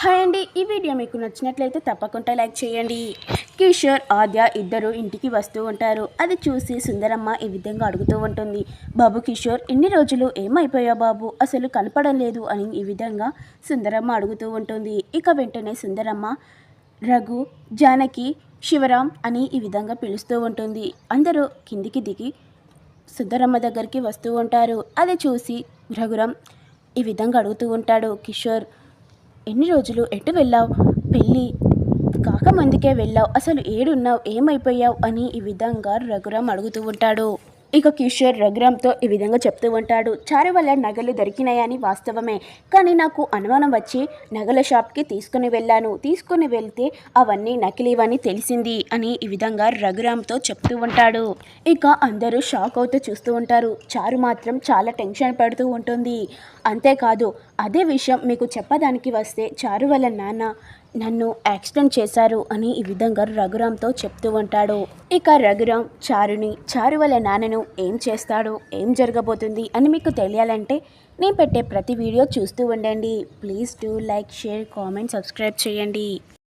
Hi అండి ఈ video మీకు నచ్చినట్లయితే తప్పకుండా లైక్ చేయండి. కిషోర్ ఆద్య ఇద్దరు ఇంటికి వస్తూ ఉంటారు. అది చూసి సుందరమ్మ ఈ విధంగా అడుగుతూ ఉంటుంది. బాబు కిషోర్ ఎన్ని రోజులు ఏమైపోయా బాబు? అసలు కనపడం లేదు అని ఈ విధంగా సుందరమ్మ అడుగుతూ ఉంటుంది. ఇక వెంటనే సుందరమ్మ రఘు జానకి శివరాం అని ఈ విధంగా పిలుస్తూ ఉంటుంది. అందరూ కిందికి దిగి సుందరమ్మ దగ్గరికి వస్తూ ఉంటారు. అది చూసి రఘురాం ఈ విధంగా అడుగుతూ ఉంటాడు. కిషోర్ ఎన్ని రోజులు ఎటు వెళ్ళావు? పెళ్ళి కాకమందుకే వెళ్ళావు. అసలు ఏడున్నావు? ఏమైపోయావు? అని ఈ విధంగా రఘురాం అడుగుతూ ఉంటాడు. ఇక కిషోర్ రఘురామ్తో ఈ విధంగా చెప్తూ ఉంటాడు చారు వల్ల నగలు దొరికినాయని వాస్తవమే కానీ నాకు అనుమానం వచ్చి నగల షాప్కి తీసుకుని వెళ్ళాను. తీసుకుని వెళ్తే అవన్నీ నకిలీవని తెలిసింది అని ఈ విధంగా రఘురామ్తో చెప్తూ ఉంటాడు. ఇక అందరూ షాక్ అవుతూ చూస్తూ ఉంటారు. చారు మాత్రం చాలా టెన్షన్ పడుతూ ఉంటుంది. అంతేకాదు అదే విషయం మీకు చెప్పడానికి వస్తే చారు వల్ల నాన్న నన్ను యాక్సిడెంట్ చేశారు అని ఈ విధంగా రఘురామ్తో చెప్తూ ఉంటాడు. ఇక రఘురామ్ చారుని చారు వాళ్ళ నాన్నను ఏం చేస్తాడు ఏం జరగబోతుంది అని మీకు తెలియాలంటే నేను పెట్టే ప్రతి వీడియో చూస్తూ ఉండండి. Please do like share comment subscribe చేయండి.